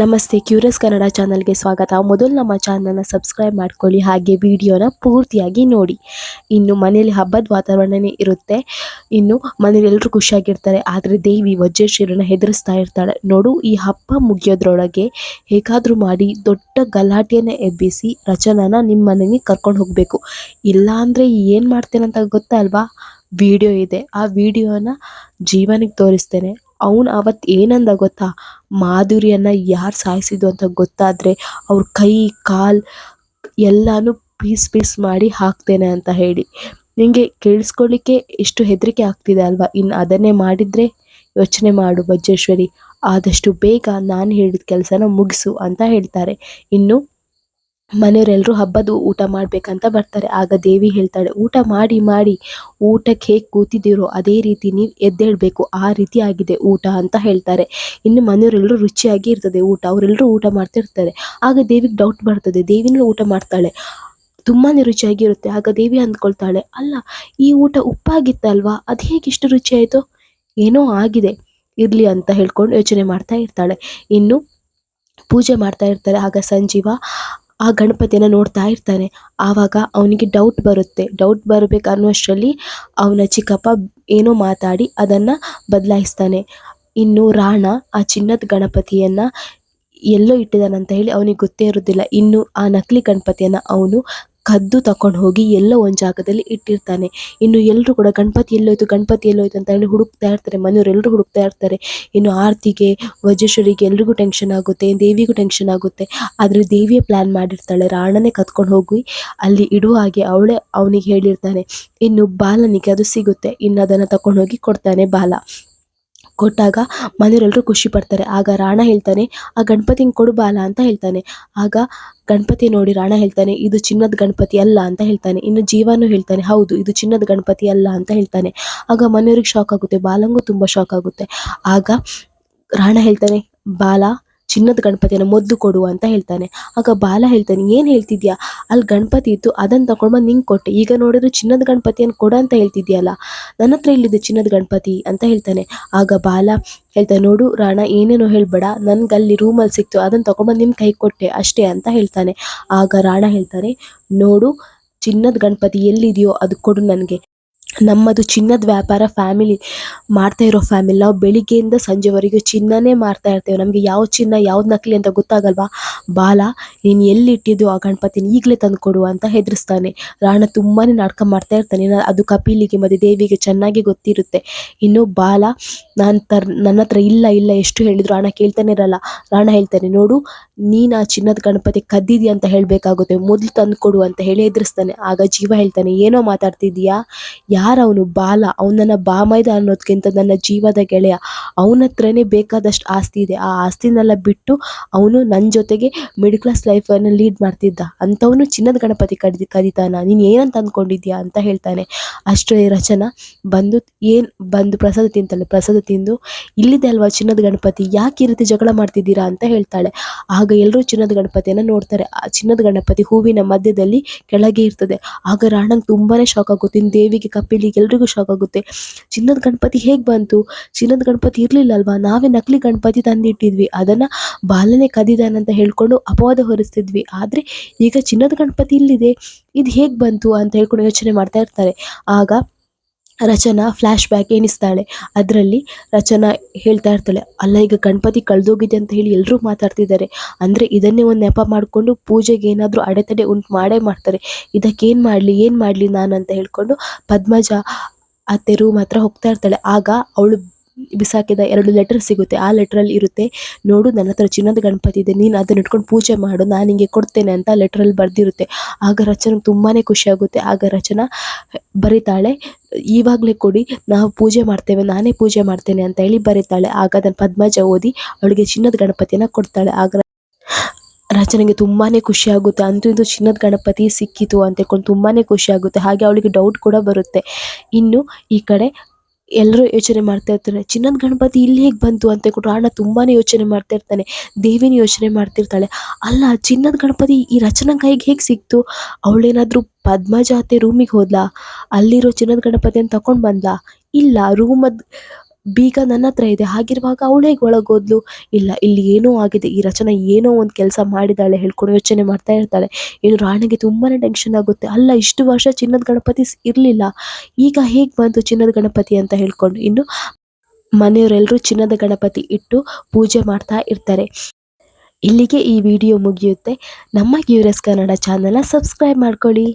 ನಮಸ್ತೆ, ಕ್ಯೂರಿಯಸ್ ಕನ್ನಡ ಚಾನಲ್ಗೆ ಸ್ವಾಗತ. ಮೊದಲು ನಮ್ಮ ಚಾನಲ್ನ ಸಬ್ಸ್ಕ್ರೈಬ್ ಮಾಡ್ಕೊಳ್ಳಿ, ಹಾಗೆ ವಿಡಿಯೋನ ಪೂರ್ತಿಯಾಗಿ ನೋಡಿ. ಇನ್ನು ಮನೆಯಲ್ಲಿ ಹಬ್ಬದ ವಾತಾವರಣನೇ ಇರುತ್ತೆ. ಇನ್ನು ಮನೇಲಿ ಎಲ್ಲರೂ ಖುಷಿಯಾಗಿರ್ತಾರೆ, ಆದರೆ ದೇವಿ ವಜ್ರೇಶ್ವರನ ಹೆದರಿಸ್ತಾ ಇರ್ತಾಳೆ. ನೋಡು, ಈ ಹಬ್ಬ ಮುಗಿಯೋದ್ರೊಳಗೆ ಹೇಗಾದರೂ ಮಾಡಿ ದೊಡ್ಡ ಗಲಾಟೆಯನ್ನು ಎಬ್ಬಿಸಿ ರಚನಾನ ನಿಮ್ಮ ಮನೆಗೆ ಕರ್ಕೊಂಡು ಹೋಗಬೇಕು. ಇಲ್ಲಾಂದರೆ ಏನು ಮಾಡ್ತೇನೆ ಅಂತ ಗೊತ್ತಲ್ವಾ ವಿಡಿಯೋ ಇದೆ. ಆ ವಿಡಿಯೋನ ಜೀವನಕ್ಕೆ ತೋರಿಸ್ತೇನೆ. ಅವನು ಅವತ್ತು ಏನಂದ ಗೊತ್ತಾ? ಮಾಧುರಿಯನ್ನ ಯಾರು ಸಾಯಿಸಿದ್ದು ಅಂತ ಗೊತ್ತಾದರೆ ಅವ್ರ ಕೈ, ಕಾಲು ಎಲ್ಲನೂ ಪೀಸ್ ಪೀಸ್ ಮಾಡಿ ಹಾಕ್ತೇನೆ ಅಂತ ಹೇಳಿ. ನಿಮಗೆ ಕೇಳಿಸ್ಕೊಳ್ಳಿಕ್ಕೆ ಎಷ್ಟು ಹೆದರಿಕೆ ಆಗ್ತಿದೆ ಅಲ್ವಾ? ಇನ್ನು ಅದನ್ನೇ ಮಾಡಿದರೆ ಯೋಚನೆ ಮಾಡು ವಜ್ರೇಶ್ವರಿ. ಆದಷ್ಟು ಬೇಗ ನಾನು ಹೇಳಿದ ಕೆಲಸನ ಮುಗಿಸು ಅಂತ ಹೇಳ್ತಾರೆ. ಇನ್ನು ಮನೆಯವರೆಲ್ಲರೂ ಹಬ್ಬದ ಊಟ ಮಾಡಬೇಕಂತ ಬರ್ತಾರೆ. ಆಗ ದೇವಿ ಹೇಳ್ತಾಳೆ, ಊಟ ಮಾಡಿ ಮಾಡಿ, ಊಟಕ್ಕೆ ಹೇಗೆ ಕೂತಿದ್ದೀರೋ ಅದೇ ರೀತಿ ನೀವು ಎದ್ದೇಳಬೇಕು, ಆ ರೀತಿ ಆಗಿದೆ ಊಟ ಅಂತ ಹೇಳ್ತಾರೆ. ಇನ್ನು ಮನೆಯವರೆಲ್ಲರೂ ರುಚಿಯಾಗಿ ಇರ್ತದೆ ಊಟ ಅವರೆಲ್ಲರೂ ಊಟ ಮಾಡ್ತಿರ್ತಾರೆ. ಆಗ ದೇವಿಗೆ ಡೌಟ್ ಬರ್ತದೆ, ದೇವಿನೂ ಊಟ ಮಾಡ್ತಾಳೆ. ತುಂಬಾ ರುಚಿಯಾಗಿರುತ್ತೆ ಆಗ ದೇವಿ ಅಂದ್ಕೊಳ್ತಾಳೆ, ಅಲ್ಲ, ಈ ಊಟ ಉಪ್ಪಾಗಿತ್ತಲ್ವಾ? ಅದು ಹೇಗೆ ಇಷ್ಟು ರುಚಿ ಆಯಿತು? ಏನೋ ಆಗಿದೆ, ಇರಲಿ ಅಂತ ಹೇಳ್ಕೊಂಡು ಯೋಚನೆ ಮಾಡ್ತಾ ಇರ್ತಾಳೆ. ಇನ್ನು ಪೂಜೆ ಮಾಡ್ತಾ ಇರ್ತಾರೆ. ಆಗ ಸಂಜೀವ ಆ ಗಣಪತಿಯನ್ನು ನೋಡ್ತಾ ಇರ್ತಾನೆ. ಆವಾಗ ಅವನಿಗೆ ಡೌಟ್ ಬರುತ್ತೆ. ಡೌಟ್ ಬರಬೇಕು ಅನ್ನುವಷ್ಟರಲ್ಲಿ ಅವನ ಚಿಕ್ಕಪ್ಪ ಏನೋ ಮಾತಾಡಿ ಅದನ್ನು ಬದಲಾಯಿಸ್ತಾನೆ. ಇನ್ನು ರಾಣ ಆ ಚಿನ್ನದ ಗಣಪತಿಯನ್ನು ಎಲ್ಲೋ ಇಟ್ಟಿದ್ದಾನಂತ ಹೇಳಿ ಅವನಿಗೆ ಗೊತ್ತೇ ಇರೋದಿಲ್ಲ. ಇನ್ನು ಆ ನಕಲಿ ಗಣಪತಿಯನ್ನು ಅವನು ಕದ್ದು ತಕೊಂಡು ಹೋಗಿ ಎಲ್ಲೋ ಒಂದು ಜಾಗದಲ್ಲಿ ಇಟ್ಟಿರ್ತಾನೆ. ಇನ್ನು ಎಲ್ಲರೂ ಕೂಡ ಗಣಪತಿ ಎಲ್ಲೋಯ್ತು ಗಣಪತಿ ಎಲ್ಲೋಯ್ತು ಅಂತ ಹೇಳಿ ಹುಡುಕ್ತಾ ಇರ್ತಾರೆ. ಮನೆಯವರೆಲ್ಲರೂ ಹುಡುಕ್ತಾ ಇರ್ತಾರೆ. ಇನ್ನು ಆರ್ತಿಗೆ, ವಜ್ರೇಶ್ವರಿಗೆ ಎಲ್ರಿಗೂ ಟೆನ್ಷನ್ ಆಗುತ್ತೆ, ದೇವಿಗೂ ಟೆನ್ಷನ್ ಆಗುತ್ತೆ. ಆದರೆ ದೇವಿಯೇ ಪ್ಲ್ಯಾನ್ ಮಾಡಿರ್ತಾಳೆ. ರಾಣನೇ ಕತ್ಕೊಂಡು ಹೋಗಿ ಅಲ್ಲಿ ಇಡುವ ಹಾಗೆ ಅವಳೇ ಅವನಿಗೆ ಹೇಳಿರ್ತಾನೆ, ಇನ್ನು ಬಾಲನಿಗೆ ಅದು ಸಿಗುತ್ತೆ. ಇನ್ನು ಅದನ್ನು ತಕೊಂಡು ಹೋಗಿ ಕೊಡ್ತಾನೆ ಬಾಲ. ಕೊಟ್ಟಾಗ ಮನೆಯವರೆಲ್ಲರೂ ಖುಷಿ ಪಡ್ತಾರೆ. ಆಗ ರಾಣ ಹೇಳ್ತಾನೆ, ಆ ಗಣಪತಿ ಕೊಡು ಬಾಲ ಅಂತ ಹೇಳ್ತಾನೆ. ಆಗ ಗಣಪತಿ ನೋಡಿ ರಾಣ ಹೇಳ್ತಾನೆ, ಇದು ಚಿನ್ನದ ಗಣಪತಿ ಅಲ್ಲ ಅಂತ ಹೇಳ್ತಾನೆ. ಇನ್ನು ಜೀವನು ಹೇಳ್ತಾನೆ, ಹೌದು, ಇದು ಚಿನ್ನದ ಗಣಪತಿ ಅಲ್ಲ ಅಂತ ಹೇಳ್ತಾನೆ. ಆಗ ಮನೆಯವ್ರಿಗೆ ಶಾಕ್ ಆಗುತ್ತೆ, ಬಾಲಂಗೂ ತುಂಬ ಶಾಕ್ ಆಗುತ್ತೆ. ಆಗ ರಾಣ ಹೇಳ್ತಾನೆ, ಬಾಲ ಚಿನ್ನದ ಗಣಪತಿಯನ್ನು ಮೊದಲು ಕೊಡು ಅಂತ ಹೇಳ್ತಾನೆ. ಆಗ ಬಾಲ ಹೇಳ್ತಾನೆ, ಏನು ಹೇಳ್ತಿದ್ಯಾ? ಅಲ್ಲಿ ಗಣಪತಿ ಇತ್ತು, ಅದನ್ನು ತಗೊಂಡ್ಬಂದು ನಿಂಗೆ ಕೊಟ್ಟೆ. ಈಗ ನೋಡಿದ್ರು ಚಿನ್ನದ ಗಣಪತಿಯನ್ನು ಕೊಡು ಅಂತ ಹೇಳ್ತಿದ್ಯಲ್ಲ? ನನ್ನ ಹತ್ರ ಇಲ್ಲಿದೆ ಚಿನ್ನದ ಗಣಪತಿ ಅಂತ ಹೇಳ್ತಾನೆ. ಆಗ ಬಾಲ ಹೇಳ್ತಾನೆ, ನೋಡು ರಾಣ, ಏನೇನೋ ಹೇಳ್ಬೇಡ. ನನ್ಗೆ ಅಲ್ಲಿ ರೂಮಲ್ಲಿ ಸಿಕ್ತು, ಅದನ್ನು ತಗೊಂಡ್ಬಂದು ನಿಮ್ಮ ಕೈ ಕೊಟ್ಟೆ, ಅಷ್ಟೇ ಅಂತ ಹೇಳ್ತಾನೆ. ಆಗ ರಾಣ ಹೇಳ್ತಾನೆ, ನೋಡು, ಚಿನ್ನದ ಗಣಪತಿ ಎಲ್ಲಿದೆಯೋ ಅದು ಕೊಡು ನನಗೆ. ನಮ್ಮದು ಚಿನ್ನದ ವ್ಯಾಪಾರ ಫ್ಯಾಮಿಲಿ ಮಾಡ್ತಾ ಇರೋ ಫ್ಯಾಮಿಲಿ. ನಾವು ಬೆಳಿಗ್ಗೆಯಿಂದ ಸಂಜೆವರೆಗೂ ಚಿನ್ನನೇ ಮಾರ್ತಾ ಇರ್ತೇವೆ. ನಮಗೆ ಯಾವ ಚಿನ್ನ, ಯಾವ್ದು ನಕಲಿ ಅಂತ ಗೊತ್ತಾಗಲ್ವಾ? ಬಾಲ, ನೀನು ಎಲ್ಲಿ ಇಟ್ಟಿದ್ದು ಆ ಗಣಪತಿನ ಈಗಲೇ ತಂದು ಕೊಡು ಅಂತ ಹೆದರಿಸ್ತಾನೆ. ರಾಣ ತುಂಬಾ ನಾಟಕ ಮಾಡ್ತಾ ಇರ್ತಾನೆ. ಅದು ಕಪಿಲಿಗೆ ಮತ್ತು ದೇವಿಗೆ ಚೆನ್ನಾಗಿ ಗೊತ್ತಿರುತ್ತೆ. ಇನ್ನು ಬಾಲ, ನಾನು ತರ್, ನನ್ನ ಹತ್ರ ಇಲ್ಲ ಇಲ್ಲ, ಎಷ್ಟು ಹೇಳಿದ್ರು ರಾಣ ಕೇಳ್ತಾನೆ ಇರಲ್ಲ. ರಾಣ ಹೇಳ್ತಾನೆ, ನೋಡು, ನೀನು ಆ ಚಿನ್ನದ ಗಣಪತಿ ಕದ್ದಿದ್ಯಾ ಅಂತ ಹೇಳಬೇಕಾಗುತ್ತೆ. ಮೊದಲು ತಂದು ಕೊಡು ಅಂತ ಹೇಳಿ ಹೆದರಿಸ್ತಾನೆ. ಆಗ ಜೀವ ಹೇಳ್ತಾನೆ, ಏನೋ ಮಾತಾಡ್ತಿದ್ಯಾ ಯಾರವನು ಬಾಲ? ಅವನನ್ನ ಬಾಮೈದ ಅನ್ನೋದ್ಕಿಂತ ನನ್ನ ಜೀವದ ಗೆಳೆಯ. ಅವನ ಹತ್ರನೇ ಬೇಕಾದಷ್ಟು ಆಸ್ತಿ ಇದೆ. ಆ ಆಸ್ತಿನೆಲ್ಲ ಬಿಟ್ಟು ಅವನು ನನ್ನ ಜೊತೆಗೆ ಮಿಡ್ ಕ್ಲಾಸ್ ಲೈಫನ್ನು ಲೀಡ್ ಮಾಡ್ತಿದ್ದ. ಅಂಥವನು ಚಿನ್ನದ ಗಣಪತಿ ಕಡಿ ಕರೀತಾನ. ನೀನು ಏನಂತ ಅಂದ್ಕೊಂಡಿದ್ಯಾ ಅಂತ ಹೇಳ್ತಾನೆ. ಅಷ್ಟೇ ರಚನಾ, ಬಂದು ಏನು ಬಂದು ಪ್ರಸಾದ ತಿಂತಾಳೆ? ಪ್ರಸಾದ ತಿಂದು, ಇಲ್ಲಿದೆ ಅಲ್ವಾ ಚಿನ್ನದ ಗಣಪತಿ? ಯಾಕೆ ಈ ರೀತಿ ಜಗಳ ಮಾಡ್ತಿದ್ದೀರಾ ಅಂತ ಹೇಳ್ತಾಳೆ. ಆಗ ಎಲ್ಲರೂ ಚಿನ್ನದ ಗಣಪತಿಯನ್ನು ನೋಡ್ತಾರೆ. ಆ ಚಿನ್ನದ ಗಣಪತಿ ಹೂವಿನ ಮಧ್ಯದಲ್ಲಿ ಕೆಳಗೆ ಇರ್ತದೆ. ಆಗ ರಾಣಂಗೆ ತುಂಬಾ ಶಾಕ್ ಆಗುತ್ತೆ. ಇನ್ನು ದೇವಿಗೆ ಕಪಿಲಿಗೆ ಎಲ್ರಿಗೂ ಶಾಕ್ ಆಗುತ್ತೆ. ಚಿನ್ನದ ಗಣಪತಿ ಹೇಗೆ ಬಂತು? ಚಿನ್ನದ ಗಣಪತಿ ಇರಲಿಲ್ಲ ಅಲ್ವಾ ನಾವೇ ನಕಲಿ ಗಣಪತಿ ತಂದಿಟ್ಟಿದ್ವಿ. ಅದನ್ನ ಬಾಲನೆ ಕದಿದಾನಂತ ಹೇಳ್ಕೊಂಡು ಅಪವಾದ ಹೊರಿಸ್ತಿದ್ವಿ. ಆದರೆ ಈಗ ಚಿನ್ನದ ಗಣಪತಿ ಇಲ್ಲಿದೆ. ಇದು ಹೇಗೆ ಬಂತು ಅಂತ ಹೇಳ್ಕೊಂಡು ಯೋಚನೆ ಮಾಡ್ತಾ ಇರ್ತಾರೆ. ಆಗ ರಚನಾ ಫ್ಲ್ಯಾಶ್ ಬ್ಯಾಕ್ ಎಣಿಸ್ತಾಳೆ. ಅದರಲ್ಲಿ ರಚನಾ ಹೇಳ್ತಾ ಇರ್ತಾಳೆ, ಅಲ್ಲ, ಈಗ ಗಣಪತಿ ಕಳೆದೋಗಿದೆ ಅಂತ ಹೇಳಿ ಎಲ್ಲರೂ ಮಾತಾಡ್ತಿದ್ದಾರೆ. ಅಂದರೆ ಇದನ್ನೇ ಒಂದು ನೆಪ ಮಾಡಿಕೊಂಡು ಪೂಜೆಗೆ ಏನಾದರೂ ಅಡೆತಡೆ ಉಂಟು ಮಾಡೇ ಮಾಡ್ತಾರೆ. ಇದಕ್ಕೇನು ಮಾಡಲಿ, ಏನು ಮಾಡಲಿ ನಾನು ಅಂತ ಹೇಳ್ಕೊಂಡು ಪದ್ಮಜ ಅತ್ತೆ ರೂಮ್ ಹತ್ರ ಹೋಗ್ತಾ ಇರ್ತಾಳೆ. ಆಗ ಅವಳು ಬಿಸಾಕಿದ ಎರಡು ಲೆಟರ್ ಸಿಗುತ್ತೆ. ಆ ಲೆಟ್ರಲ್ಲಿ ಇರುತ್ತೆ, ನೋಡು, ನನ್ನ ಹತ್ರ ಚಿನ್ನದ ಗಣಪತಿ ಇದೆ, ನೀನು ಅದನ್ನ ಇಟ್ಕೊಂಡು ಪೂಜೆ ಮಾಡು, ನಾನು ನಿಂಗೆ ಕೊಡ್ತೇನೆ ಅಂತ ಲೆಟ್ರಲ್ಲಿ ಬರೆದಿರುತ್ತೆ. ಆಗ ರಚನೆ ತುಂಬಾ ಖುಷಿ ಆಗುತ್ತೆ. ಆಗ ರಚನಾ ಬರೀತಾಳೆ, ಈವಾಗಲೇ ಕೊಡಿ, ನಾವು ಪೂಜೆ ಮಾಡ್ತೇವೆ, ನಾನೇ ಪೂಜೆ ಮಾಡ್ತೇನೆ ಅಂತ ಹೇಳಿ ಬರೀತಾಳೆ. ಆಗ ಅದನ್ನು ಪದ್ಮಜ ಓದಿ ಅವಳಿಗೆ ಚಿನ್ನದ ಗಣಪತಿಯನ್ನು ಕೊಡ್ತಾಳೆ. ಆಗ ರಚನೆಗೆ ತುಂಬಾ ಖುಷಿ ಆಗುತ್ತೆ. ಅಂತೂ ಇದು ಚಿನ್ನದ ಗಣಪತಿ ಸಿಕ್ಕಿತು ಅಂತ ಹೇಳ್ಕೊಂಡು ತುಂಬಾ ಖುಷಿ ಆಗುತ್ತೆ. ಹಾಗೆ ಅವಳಿಗೆ ಡೌಟ್ ಕೂಡ ಬರುತ್ತೆ. ಇನ್ನು ಈ ಕಡೆ ಎಲ್ಲರೂ ಯೋಚನೆ ಮಾಡ್ತಾ ಇರ್ತಾರೆ. ಚಿನ್ನದ ಗಣಪತಿ ಇಲ್ಲಿ ಹೇಗೆ ಬಂತು ಅಂತ ಕೊಟ್ಟು ಅಣ್ಣ ತುಂಬಾ ಯೋಚನೆ ಮಾಡ್ತಾ ಇರ್ತಾನೆ. ದೇವಿನ ಯೋಚನೆ ಮಾಡ್ತಿರ್ತಾಳೆ. ಅಲ್ಲ, ಚಿನ್ನದ ಗಣಪತಿ ಈ ರಚನಾ ಕೈಗೆ ಹೇಗೆ ಸಿಕ್ತು? ಅವಳೇನಾದ್ರೂ ಪದ್ಮಜಾತೆ ರೂಮಿಗೆ ಹೋದ್ಲಾ? ಅಲ್ಲಿರೋ ಚಿನ್ನದ ಗಣಪತಿಯನ್ನು ತಗೊಂಡು ಬಂದ್ಲಾ? ಇಲ್ಲ ರೂಮದ್ ಬೀಗ ನನ್ನ ಹತ್ರ ಇದೆ. ಹಾಗಿರುವಾಗ ಅವಳೇ ಒಳಗೋದ್ಲು? ಇಲ್ಲ, ಇಲ್ಲಿ ಏನೋ ಆಗಿದೆ. ಈ ರಚನೆ ಏನೋ ಒಂದು ಕೆಲಸ ಮಾಡಿದಾಳೆ ಹೇಳ್ಕೊಂಡು ಯೋಚನೆ ಮಾಡ್ತಾ ಇರ್ತಾಳೆ. ಏನು ರಾಣಿಗೆ ತುಂಬಾನೇ ಟೆನ್ಷನ್ ಆಗುತ್ತೆ. ಅಲ್ಲ, ಇಷ್ಟು ವರ್ಷ ಚಿನ್ನದ ಗಣಪತಿ ಇರಲಿಲ್ಲ ಇರ್ಲಿಲ್ಲ. ಈಗ ಹೇಗೆ ಬಂತು ಚಿನ್ನದ ಗಣಪತಿ ಅಂತ ಹೇಳ್ಕೊಂಡು. ಇನ್ನು ಮನೆಯವರೆಲ್ಲರೂ ಚಿನ್ನದ ಗಣಪತಿ ಇಟ್ಟು ಪೂಜೆ ಮಾಡ್ತಾ ಇರ್ತಾರೆ. ಇಲ್ಲಿಗೆ ಈ ವಿಡಿಯೋ ಮುಗಿಯುತ್ತೆ. ನಮ್ಮ ಕ್ಯೂರಿಯಸ್ ಕನ್ನಡ ಚಾನಲ್ನ ಸಬ್ಸ್ಕ್ರೈಬ್ ಮಾಡ್ಕೊಳ್ಳಿ.